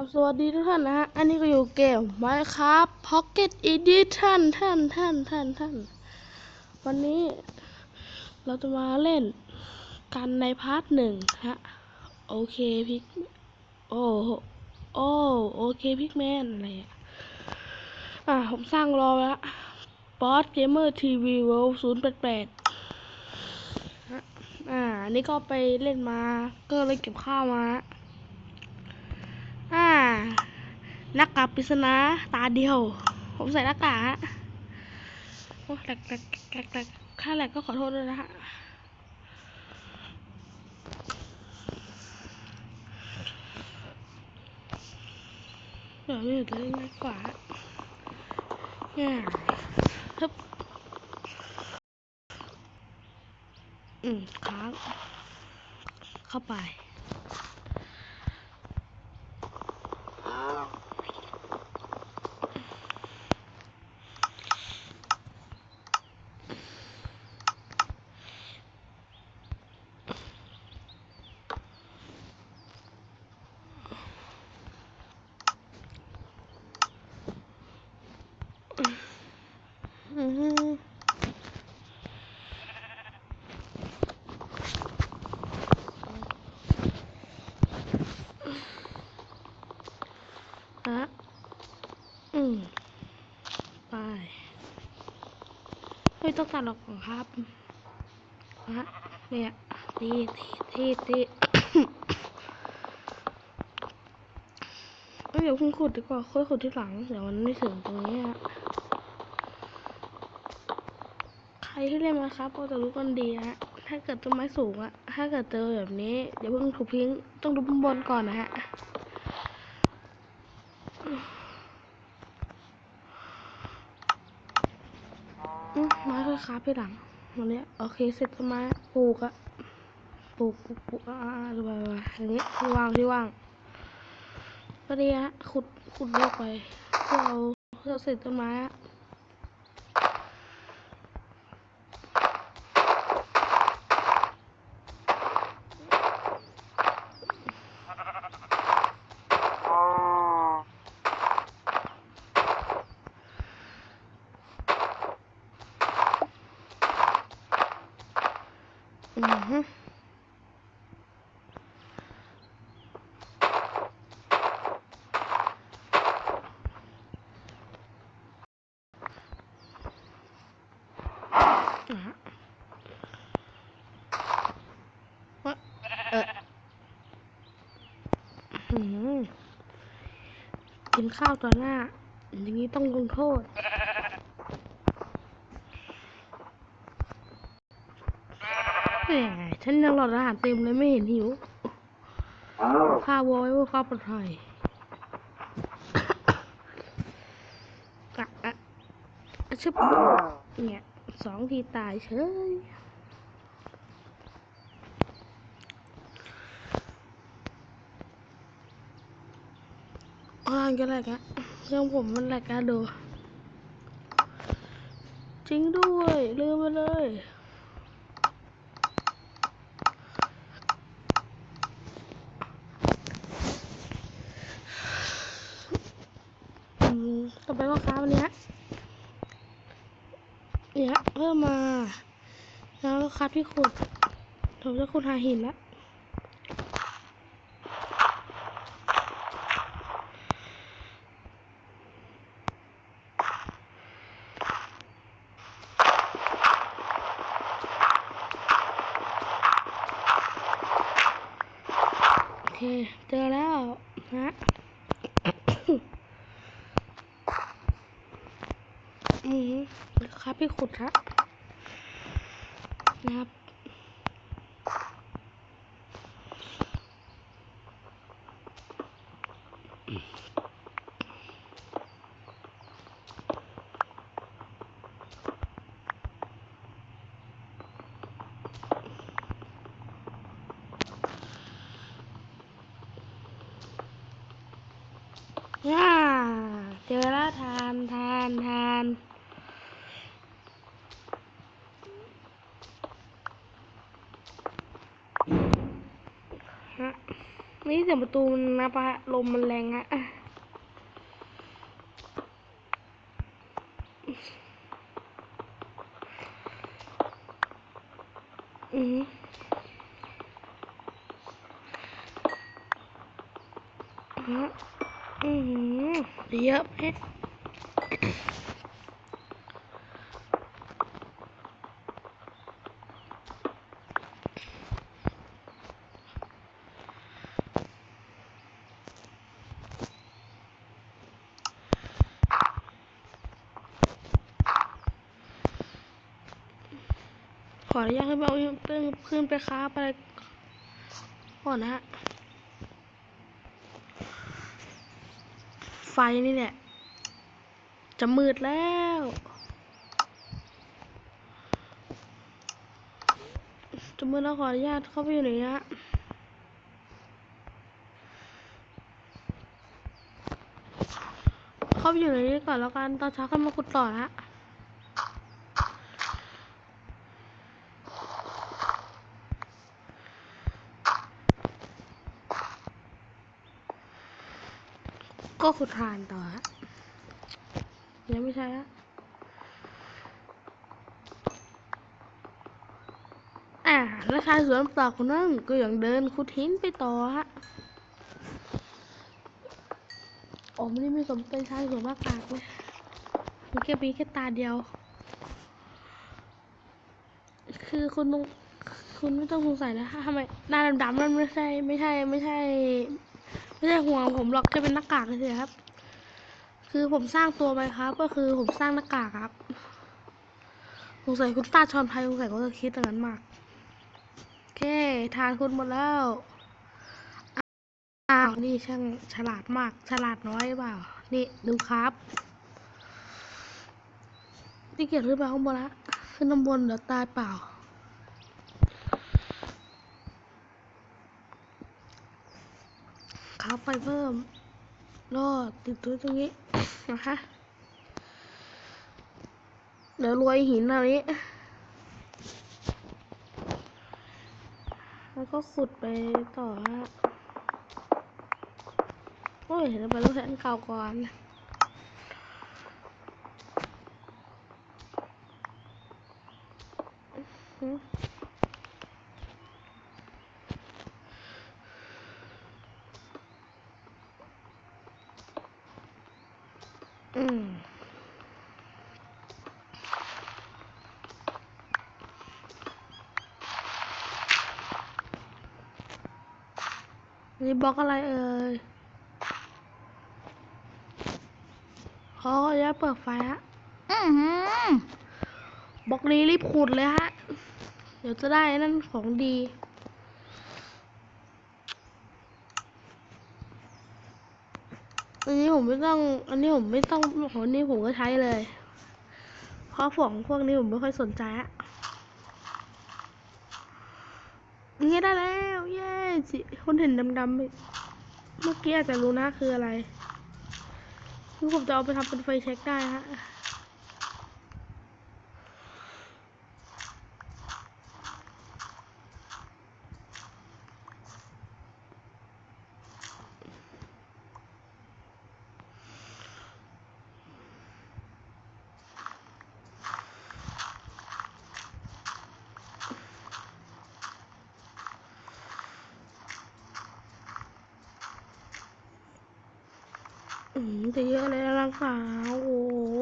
ครับสวัสดีทุกท่านนะฮะ อันนี้ก็อยู่เกม Minecraft Pocket Edition ท่านท่านท่านท่าน วันนี้เราจะมาเล่นกันในพาร์ทหนึ่งฮะ โอเคพิก โอ้โหโอ้โอเคพิกแมนอะไรอะ อ่าผมสร้างรอไว้ละบอสเกมเมอร์ทีวีเวิลด์ศูนย์แปดแปดอ่า อันนี้ก็ไปเล่นมา ก็เลยเก็บข้าวมา หน้ากากปริศนาตาเดียว ผมใส่หน้ากากฮะโอ้แหลกแหลกแหลกแหลกถ้าแหลกก็ขอโทษด้วยนะฮะเดี๋ยวนี้จะง่ายกว่าเนี่ยฮึบอืมค้างเข้าไป อือฮึฮะอืมไป ไม่ต้องตัดหรอกครับฮะเนี่ยตีตีตีตีเอ้ยเดี๋ยวคุณขุดดีกว่าค่อยขุดที่หลังเดี๋ยวมันไม่ถึงตรงนี้อะใครที่เล่นมาครับก็จะรู้กันดีฮะ ถ้าเกิดต้นไม้สูงอะถ้าเกิดเจอแบบนี้ เดี๋ยวเพิ่งถูกพิงต้องดูบนบนก่อนนะฮะ อื ค่อยครับไปหลังวันนี้โอเคเสร็จต้นไม้ปลูกอะปลูกปลูกปลูกอ่าดูไปไปอย่างนี้ที่ว่างที่ว่างก็ดีฮะขุดขุดโลกไปเพื่อเอาเพื่อเสร็จต้นไม้อะ อือฮึอะฮะวะเอออื้อหือกิน ข้าวต่อหน้า อย่างนี้ต้องลงโทษ แหมฉันยังหลอดอาหารเต็มเลยไม่เห็นหิวข้าวไว้เพื่อความปลอดภัยกะอะอะชึบเนี่ยสองทีตายเฉยานกันแหลกอะเครื่องผมมันแหลกอะดูจริงด้วย ลืมไปเลยอืมต่อไปว่าค้าวันเนี้เนี่ยเพิ่มมา แล้วก็คัดที่ขุดผมจะขุดหาหินละ เจอแล้วนะอือครับพี่ขุดครับ อ่าเจอแล้วทานทานทานฮะ นี่เสียงประตูมันนะปะลมมันแรงอะอือหือฮะอือหือเยอะเพชร ออนุญาตขึ้นไปเอาขึ้นขึ้นไปค้าไปอะไรก่อนนะฮะ ไฟนี่เนี่ยจะมืดแล้วจะมืดแล้วขออนุญาตเข้าไปอยู่ในนี้ฮะเข้าไปอยู่ในนี้ก่อนแล้วกันตอนเช้าค่อยมาขุดต่อนะ ก็ขุดทานต่อฮะยังไม่ใช่ฮะอ่าแล้วชายสวนป่าคนนั้นก็ยังเดินขุดหินไปต่อฮะโอ้ไม่ได้มีสมเป็นชายสวนมากกากเลยมีแค่มีแค่ตาเดียว คือคุณต้องคุณไม่ต้องสงสัยนะทำไมหน้าดำๆนั่นไม่ใช่ ไม่ใช่ ไม่ใช่ ไม่ใช่ห่วงผมหรอกแค่เป็นหน้ากากเฉยครับ คือผมสร้างตัวไปครับ ก็คือผมสร้างหน้ากากครับสงสัยคุณตาชอนไพสงสัยเขาจะคิดอย่างนั้นมากโอเค ทานคุณหมดแล้วอ้าวนี่ช่างฉลาดมาก ฉลาดน้อยเปล่า นี่ดูครับนี่เกียรขึ้นไปข้างบนละขึ้นข้างบนเดี๋ยวตายเปล่า ครับไฟเพิ่มรอดติดตัวตรงนี้นะคะเดี๋ยวรวยหินอันนี้ แล้วก็ขุดไปต่อฮะโอ้ยเดี๋ยวไปรถแทนเก่าก่อนอืม อืมนี่บล็อกอะไรเอ่ยขออนุญาตเปิดไฟฮะอือหือบล็อกนี้รีบขุดเลยฮะ เดี๋ยวจะได้นั่นของดี อันนี้ผมไม่ต้อง อันนี้ผมไม่ต้องของนี้ผมก็ใช้เลย เพราะฝองพวกนี้ผมไม่ค่อยสนใจอะนี่ได้แล้ว เย้สิคนเห็นดำๆเมื่อกี้อาจจะรู้นะคืออะไรคือผมจะเอาไปทำเป็นไฟเช็คได้ฮะ จะเยอะเลยนะรังขาวโอ้โห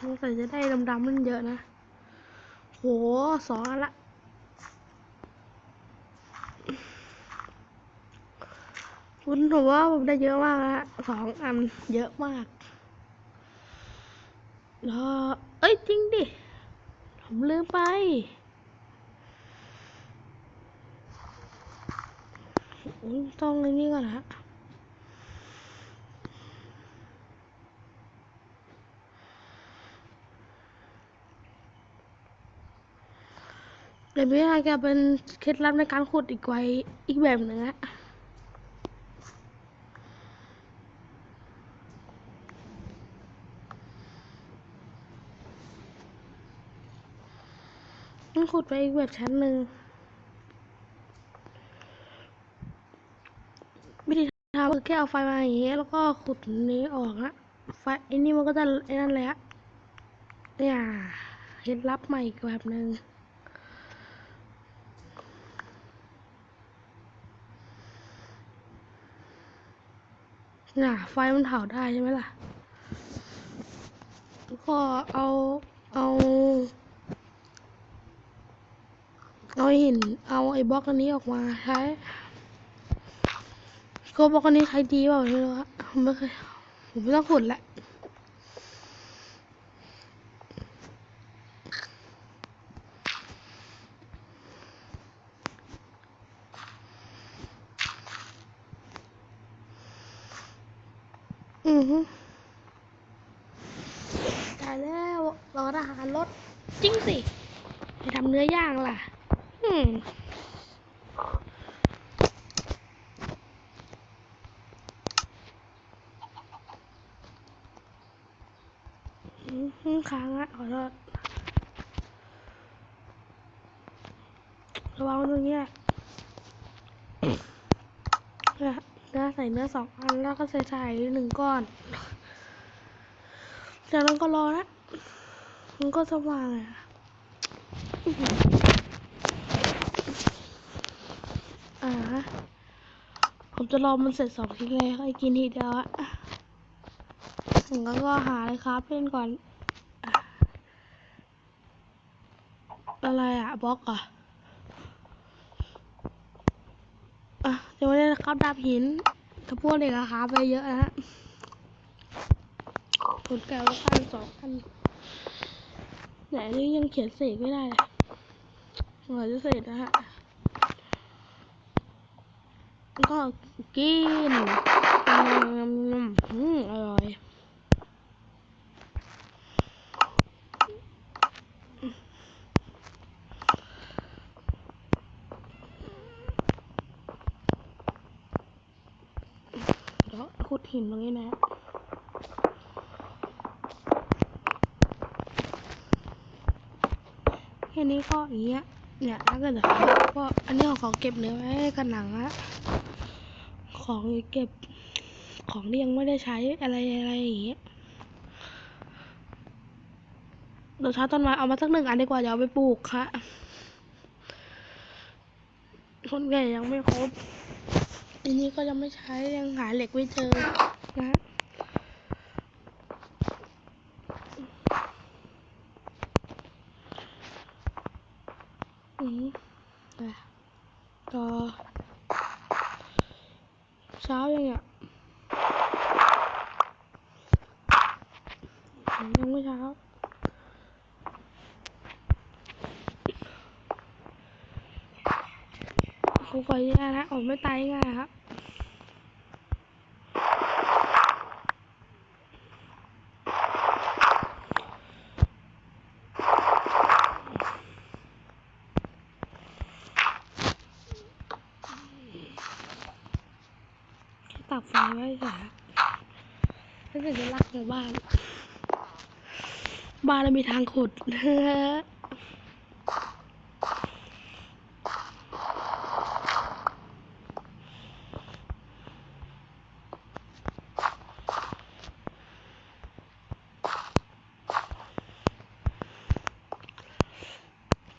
สงสัยจะได้ดำๆมันเยอะนะ โหสองอันละคุณผมว่าผมได้เยอะมากละสองอันเยอะมากแล้วเอ้ยจริงดิ ผมลืมไป ต้องไอ้นี่ก่อนนะ เดี๋ยวพี่อาจะเป็นเคล็ดลับในการขุดอีกไว้อีกแบบหนึ่งอะต้องขุดไปอีกแบบชั้นหนึ่งคือแค่เอาไฟมาอย่างงี้แล้วก็ขุดนี้ออกฮะไฟไอ้นี่มันก็จะไอ้นั่นแหละเนี่ยเคล็ดลับใหม่อีกแบบหนึ่ง น่ะ ไฟมันเผาได้ใช่ไหมล่ะแล้วก็เอาเอาเอาหินเอาไอ้บล็อกอันนี้ออกมาใช้ก็บล็อกอันนี้ใช้ดีเปล่าไม่รู้อะผมไม่เคยผมไม่ต้องขุดละอือฮึตายแล้ว รอทหารรถจริงสิไปทำเนื้อย่างล่ะ อืมอืมอืมค้างอะขอโทษระวังตรงนี้นี่ยเนื้อใส่เนื้อสองอันแล้วก็ใส่ใส่หนึ่งก้อน จากนั้นก็รอนะ มันก็สว่างอะอ่าฮะผมจะรอมันเสร็จสองทีเลยค่อยกินทีเดียวอะผมก็ก็หาเลยครับเล่นก่อน อะไรอะบล็อกเหรอะอะยังไม่ได้ครับดาบหินถ้าพวกเด็กอะครับไปเยอะนะฮะผลแก้วละพันสองพัน ไหนนี่ยังเขียนเสกไม่ได้เลยเมื่อจะเสร็จนะฮะก็กินอืมอร่อยเดี๋ยวขุดหินตรงนี้นะ แค่นี้ก็อย่างเงี้ยเนี่ยถ้าเกิดก็อันนี้ของเขาเก็บเนื้อไว้กันหนังอะของเก็บของที่ยังไม่ได้ใช้อะไรอะไรอย่างเงี้ยเดี๋ยวเช้าต้นไม้เอามาสักหนึ่งอันดีกว่าจะเอาไปปลูกค่ะคนแก่ยังไม่ครบอันนี้ก็ยังไม่ใช้ยังหาเหล็กไม่เจอนะอืมอะต่อเช้ายังอะอืมยังไม่เช้า ครูขออนุญาตนะผมไม่ตายง่ายครับตักไฟไว้เฉยถ้าเกิดจะรักหมู่บ้าน บ้านเรามีทางขุด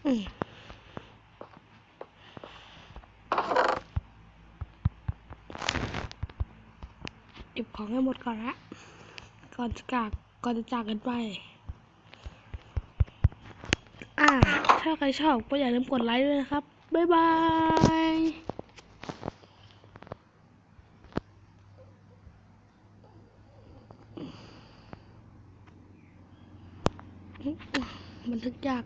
อืม เก็บของให้หมดก่อนละก่อนจะจากก่อนจะจากกันไป อ่า ถ้าใครชอบก็อย่าลืมกดไลค์ด้วยนะครับ บ๊ายบายบันทึกยาก